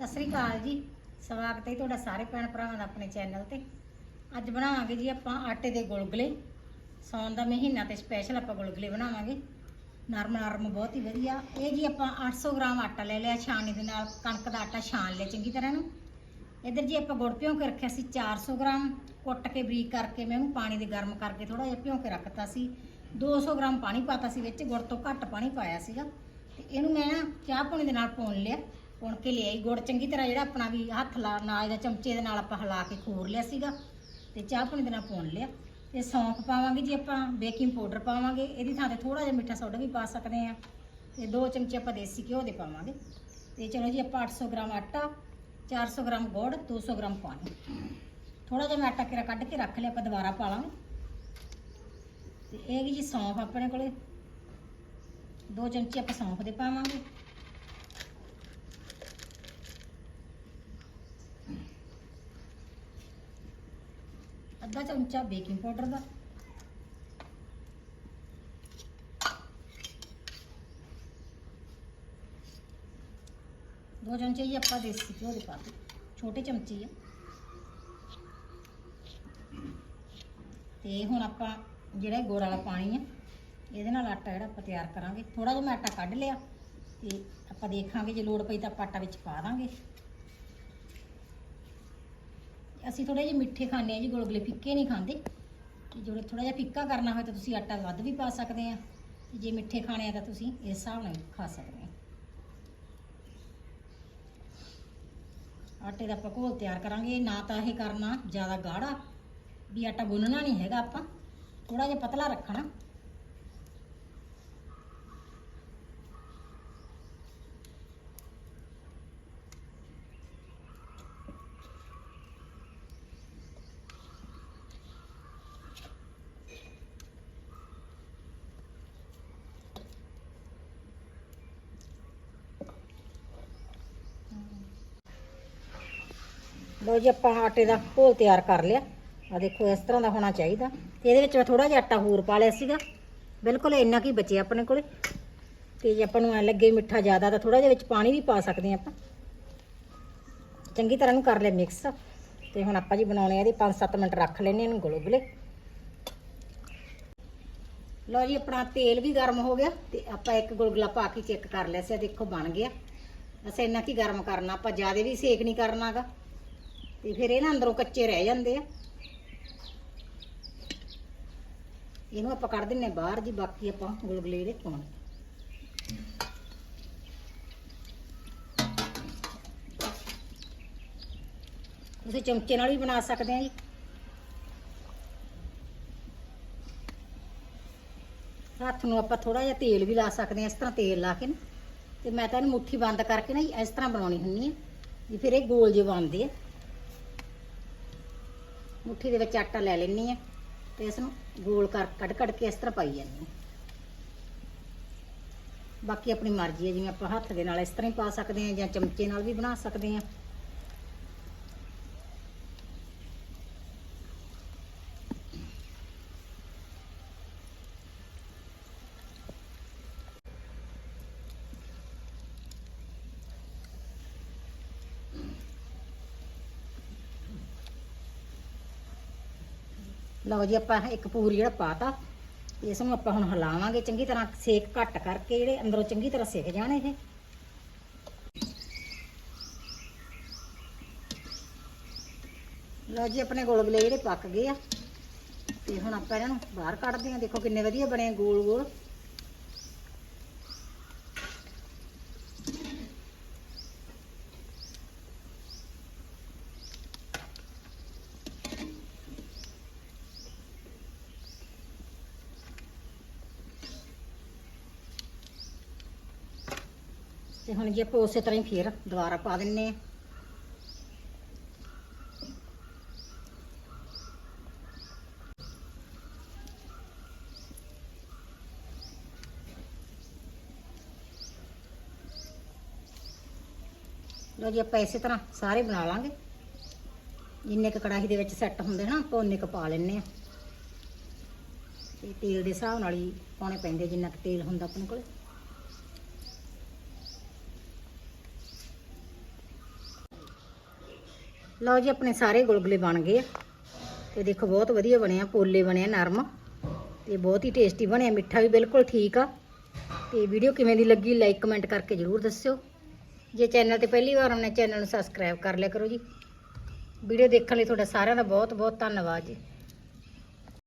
ਸਤਿ ਸ੍ਰੀ ਅਕਾਲ ਜੀ। ਸਵਾਗਤ ਹੈ ਤੁਹਾਡਾ ਸਾਰੇ ਭੈਣ ਭਰਾਵਾਂ ਦਾ ਆਪਣੇ ਚੈਨਲ ਤੇ। ਅੱਜ ਬਣਾਵਾਂਗੇ ਜੀ ਆਪਾਂ ਆਟੇ ਦੇ ਗੁਲਗੁਲੇ। ਸੌਣ ਦਾ ਮਹੀਨਾ ਤੇ ਸਪੈਸ਼ਲ ਆਪਾਂ ਗੁਲਗੁਲੇ ਬਣਾਵਾਂਗੇ। ਨਰਮ ਨਰਮ ਬਹੁਤ ਹੀ ਵਧੀਆ। ਇਹ ਜੀ ਆਪਾਂ 800 ਗ੍ਰਾਮ ਆਟਾ ਲੈ ਲਿਆ ਛਾਣੀ ਦੇ ਨਾਲ। ਕਣਕ ਦਾ ਆਟਾ ਛਾਣ ਲਿਆ ਚੰਗੀ ਤਰ੍ਹਾਂ ਨੂੰ ਇੱਧਰ ਜੀ ਆਪਾਂ ਗੁੜ ਭਿਉਂ ਕੇ ਰੱਖਿਆ ਸੀ 400 ਗ੍ਰਾਮ। ਕੁੱਟ ਕੇ ਬਰੀਕ ਕਰਕੇ ਮੈਂ ਉਹਨੂੰ ਪਾਣੀ ਦੇ ਗਰਮ ਕਰਕੇ ਥੋੜਾ ਜਿਹਾ ਭਿਉਂ ਕੇ ਰੱਖਤਾ ਸੀ। 200 ਗ੍ਰਾਮ ਪਾਣੀ ਪਾਤਾ ਸੀ ਵਿੱਚ। ਗੁੜ ਤੋਂ ਘੱਟ ਪਾਣੀ ਪਾਇਆ ਸੀਗਾ। ਤੇ ਇਹਨੂੰ ਮੈਂ ਨਾ ਚਾਹ ਪਾਣੀ ਦੇ ਨਾਲ ਪਾਉਣ ਲਿਆ। ਪੁਣ ਕੇ ਲਿਆਈ ਗੁੜ ਚੰਗੀ ਤਰ੍ਹਾਂ ਜਿਹੜਾ ਆਪਣਾ ਵੀ ਹੱਥ ਲਾ ਨਾਲ ਜਾਂ ਚਮਚੇ ਦੇ ਨਾਲ ਆਪਾਂ ਹਿਲਾ ਕੇ ਖੋਰ ਲਿਆ ਸੀਗਾ ਤੇ ਚਾਹ ਪਾਣੀ ਦੇ ਨਾਲ ਪੁਣ ਲਿਆ। ਤੇ ਸੌਂਫ ਪਾਵਾਂਗੇ ਜੀ ਆਪਾਂ, ਬੇਕਿੰਗ ਪਾਊਡਰ ਪਾਵਾਂਗੇ। ਇਹਦੀ ਥਾਂ ਤੇ ਥੋੜਾ ਜਿਹਾ ਮਿੱਠਾ ਸੋਡਾ ਵੀ ਪਾ ਸਕਦੇ ਆ ਤੇ ਦੋ ਚਮਚੇ ਆਪਾਂ ਦੇਸੀ ਘਿਓ ਦੇ ਪਾਵਾਂਗੇ। ਤੇ ਚਲੋ ਜੀ ਆਪਾਂ 800 ਗ੍ਰਾਮ ਆਟਾ 400 ਗ੍ਰਾਮ ਗੁੜ 200 ਗ੍ਰਾਮ ਪਾਣੀ। ਥੋੜਾ ਜਿਹਾ ਮੈਂ ਆਟਾ ਕਿਰਾ ਕੱਢ ਕੇ ਰੱਖ ਲਿਆ, ਆਪਾਂ ਦੁਬਾਰਾ ਪਾ ਲਾਂਗੇ। ਤੇ ਇਹ ਹੈਗੀ ਜੀ ਸੌਂਫ ਆਪਣੇ ਕੋਲੇ। ਦੋ ਚਮਚੇ ਆਪਾਂ ਸੌਂਫ ਦੇ ਪਾਵਾਂਗੇ। ਅੱਧਾ ਚਮਚਾ ਬੇਕਿੰਗ ਪਾਊਡਰ ਦਾ। ਦੋ ਚਮਚੇ ਹੀ ਆਪਾਂ ਦੇਸੀ ਘਿਓ ਦੇ ਪਾ ਦਿੱਤੇ। ਛੋਟੇ ਚਮਚੇ ਆ। ਤੇ ਹੁਣ ਆਪਾਂ ਜਿਹੜਾ ਇਹ ਵਾਲਾ ਪਾਣੀ ਆ, ਇਹਦੇ ਨਾਲ ਆਟਾ ਜਿਹੜਾ ਆਪਾਂ ਤਿਆਰ ਕਰਾਂਗੇ। ਥੋੜਾ ਜਿਹਾ ਮੈਂ ਆਟਾ ਕੱਢ ਲਿਆ ਤੇ ਆਪਾਂ ਦੇਖਾਂਗੇ, ਜੇ ਲੋੜ ਪਈ ਤਾਂ ਆਪਾਂ ਆਟਾ ਵਿੱਚ ਪਾ ਦਾਂਗੇ। ਅਸੀਂ ਥੋੜੇ ਜਿਹੇ ਮਿੱਠੇ ਖਾਂਦੇ ਆ ਜੀ, ਗੁਲਗੁਲੇ ਫਿੱਕੇ ਨਹੀਂ ਖਾਂਦੇ। ਤੇ ਜਿਹੜਾ ਥੋੜਾ ਜਿਹਾ ਫਿੱਕਾ ਕਰਨਾ ਹੋਵੇ ਤਾਂ ਤੁਸੀਂ ਆਟਾ ਵੱਧ ਵੀ ਪਾ ਸਕਦੇ ਆ ਤੇ ਜੇ ਮਿੱਠੇ ਖਾਣੇ ਆ ਤਾਂ ਤੁਸੀਂ ਇਸ ਹਿਸਾਬ ਨਾਲ ਖਾ ਸਕਦੇ ਆ ਆਟੇ ਦਾ ਆਪਾਂ ਘੋਲ ਤਿਆਰ ਕਰਾਂਗੇ। ਨਾ ਤਾਂ ਇਹ ਕਰਨਾ ਜ਼ਿਆਦਾ ਗਾੜਾ, ਵੀ ਆਟਾ ਗੁੰਨਣਾ ਨਹੀਂ ਹੈਗਾ ਆਪਾਂ। ਥੋੜਾ ਜਿਹਾ ਪਤਲਾ ਰੱਖਣਾ। ਲੋ ਜੀ, ਆਪਾਂ ਆਟੇ ਦਾ ਘੋਲ ਤਿਆਰ ਕਰ ਲਿਆ। ਆ ਦੇਖੋ, ਇਸ ਤਰ੍ਹਾਂ ਦਾ ਹੋਣਾ ਚਾਹੀਦਾ। ਤੇ ਇਹਦੇ ਵਿੱਚ ਮੈਂ ਥੋੜਾ ਜਿਹਾ ਆਟਾ ਹੋਰ ਪਾ ਲਿਆ ਸੀਗਾ। ਬਿਲਕੁਲ ਇੰਨਾ ਕੀ ਬਚਿਆ ਆਪਣੇ ਕੋਲੇ। ਤੇ ਜੇ ਆਪਾਂ ਨੂੰ ਐ ਲੱਗੇ ਮਿੱਠਾ ਜ਼ਿਆਦਾ, ਤਾਂ ਥੋੜਾ ਜਿਹਾ ਵਿੱਚ ਪਾਣੀ ਵੀ ਪਾ ਸਕਦੇ ਹਾਂ ਆਪਾਂ। ਚੰਗੀ ਤਰ੍ਹਾਂ ਨੂੰ ਕਰ ਲਿਆ ਮਿਕਸ ਤੇ ਹੁਣ ਆਪਾਂ ਜੀ ਬਣਾਉਣੇ ਆ ਇਹਦੇ 5-7 ਮਿੰਟ ਰੱਖ ਲੈਣੇ ਇਹਨੂੰ ਗੁਲਗੁਲੇ ਲਓ ਜੀ, ਆਪਣਾ ਤੇਲ ਵੀ ਗਰਮ ਹੋ ਗਿਆ। ਤੇ ਆਪਾਂ ਇੱਕ ਗੁਲਗੁਲਾ ਪਾ ਕੇ ਚੈੱਕ ਕਰ ਲਿਆ ਸੀ ਦੇਖੋ ਬਣ ਗਿਆ। ਬਸ ਇੰਨਾ ਕੀ ਗਰਮ ਕਰਨਾ, ਆਪਾਂ ਜ਼ਿਆਦਾ ਵੀ ਸੇਕ ਨਹੀਂ ਕਰਨਾਗਾ। ਤੇ ਫਿਰ ਇਹ ਨਾ ਅੰਦਰੋਂ ਕੱਚੇ ਰਹਿ ਜਾਂਦੇ ਆ। ਇਹਨੂੰ ਆਪਾਂ ਕੱਢ ਦਿੰਨੇ ਬਾਹਰ ਜੀ, ਬਾਕੀ ਆਪਾਂ ਗੁਲਗੁਲੇ ਇਹਦੇ ਪਾਉਣੇ। ਤੁਸੀਂ ਚਮਚੇ ਨਾਲ ਵੀ ਬਣਾ ਸਕਦੇ ਆ ਜੀ। ਹੱਥ ਨੂੰ ਆਪਾਂ ਥੋੜਾ ਜਿਹਾ ਤੇਲ ਵੀ ਲਾ ਸਕਦੇ ਆ, ਇਸ ਤਰ੍ਹਾਂ ਤੇਲ ਲਾ ਕੇ ਨਾ। ਤੇ ਮੈਂ ਤਾਂ ਇਹਨੂੰ ਮੁੱਠੀ ਬੰਦ ਕਰਕੇ ਨਾ ਇਸ ਤਰ੍ਹਾਂ ਬਣਾਉਣੀ ਹੁੰਨੀ ਆ। ਜੀ ਫਿਰ ਇਹ ਗੋਲ ਜਿਹੇ ਬਣਦੇ ਆ। ਮੁੱਠੀ ਦੇ ਵਿੱਚ ਆਟਾ ਲੈ ਲੈਣੀ ਆ ਤੇ ਇਸ ਨੂੰ ਗੋਲ ਕਰ ਕੱਢ ਕੱਢ ਕੇ ਇਸ ਤਰ੍ਹਾਂ ਪਾਈ ਜਾਂਦੀ ਆ ਬਾਕੀ ਆਪਣੀ ਮਰਜ਼ੀ ਹੈ, ਜਿਵੇਂ ਆਪਾਂ ਹੱਥ ਦੇ ਨਾਲ ਇਸ ਤਰ੍ਹਾਂ ਹੀ ਪਾ ਸਕਦੇ ਆ ਜਾਂ ਚਮਚੇ ਨਾਲ ਵੀ ਬਣਾ ਸਕਦੇ ਆ ਲਓ ਜੀ ਆਪਾਂ ਇੱਕ ਪੂਰੀ ਜਿਹੜਾ ਪਾਤਾ, ਇਸ ਨੂੰ ਆਪਾਂ ਹੁਣ ਹਿਲਾਵਾਂਗੇ ਚੰਗੀ ਤਰ੍ਹਾਂ ਸੇਕ ਘੱਟ ਕਰਕੇ ਜਿਹੜੇ ਅੰਦਰੋਂ ਚੰਗੀ ਤਰ੍ਹਾਂ ਸਿੱਕ ਜਾਣ ਇਹ। ਲਓ ਜੀ ਆਪਣੇ ਗੁਲਗੁਲੇ ਜਿਹੜੇ ਪੱਕ ਗਏ ਆ, ਤੇ ਹੁਣ ਆਪਾਂ ਇਹਨਾਂ ਨੂੰ ਬਾਹਰ ਕੱਢਦੇ ਆ। ਦੇਖੋ ਕਿੰਨੇ ਵਧੀਆ ਬਣੇ ਗੋਲ ਗੋਲ ਤੇ ਹੁਣ ਜੇ ਆਪਾਂ ਉਸੇ ਤਰ੍ਹਾਂ ਹੀ ਫੇਰ ਦੁਬਾਰਾ ਪਾ ਦਿੰਨੇ ਆ। ਲੋ ਜੀ, ਆਪਾਂ ਇਸੇ ਤਰ੍ਹਾਂ ਸਾਰੇ ਬਣਾ ਲਾਂਗੇ। ਜਿੰਨੇ ਕ ਕੜਾਹੀ ਦੇ ਵਿੱਚ ਸੈੱਟ ਹੁੰਦੇ ਨਾ, ਆਪਾਂ ਉਨੇ ਕ ਪਾ ਲੈਣੇ ਆ। ਤੇ ਤੇਲ ਦੇ ਹਿਸਾਬ ਨਾਲ ਹੀ ਪਾਉਣੇ ਪੈਂਦੇ ਜਿੰਨਾ ਕ ਤੇਲ ਹੁੰਦਾ ਆਪਣੇ ਕੋਲ। ਲਓ ਜੀ, ਆਪਣੇ ਸਾਰੇ ਗੁਲਗੁਲੇ ਬਣ ਗਏ ਆ। ਤੇ ਦੇਖੋ, ਬਹੁਤ ਵਧੀਆ ਬਣਿਆ, ਪੋਲੇ ਬਣਿਆ, ਨਰਮ। ਤੇ ਬਹੁਤ ਹੀ ਟੇਸਟੀ ਬਣਿਆ, ਮਿੱਠਾ ਵੀ ਬਿਲਕੁਲ ਠੀਕ ਆ। ਤੇ ਵੀਡੀਓ ਕਿਵੇਂ ਦੀ ਲੱਗੀ ਲਾਈਕ ਕਮੈਂਟ ਕਰਕੇ ਜਰੂਰ ਦੱਸਿਓ। ਜੇ ਚੈਨਲ ਤੇ ਪਹਿਲੀ ਵਾਰ ਆਉਣਾ ਚੈਨਲ ਨੂੰ ਸਬਸਕ੍ਰਾਈਬ ਕਰ ਲਿਆ ਕਰੋ ਜੀ। ਵੀਡੀਓ ਦੇਖਣ ਲਈ ਤੁਹਾਡਾ ਸਾਰਿਆਂ ਦਾ ਬਹੁਤ ਬਹੁਤ ਧੰਨਵਾਦ ਜੀ।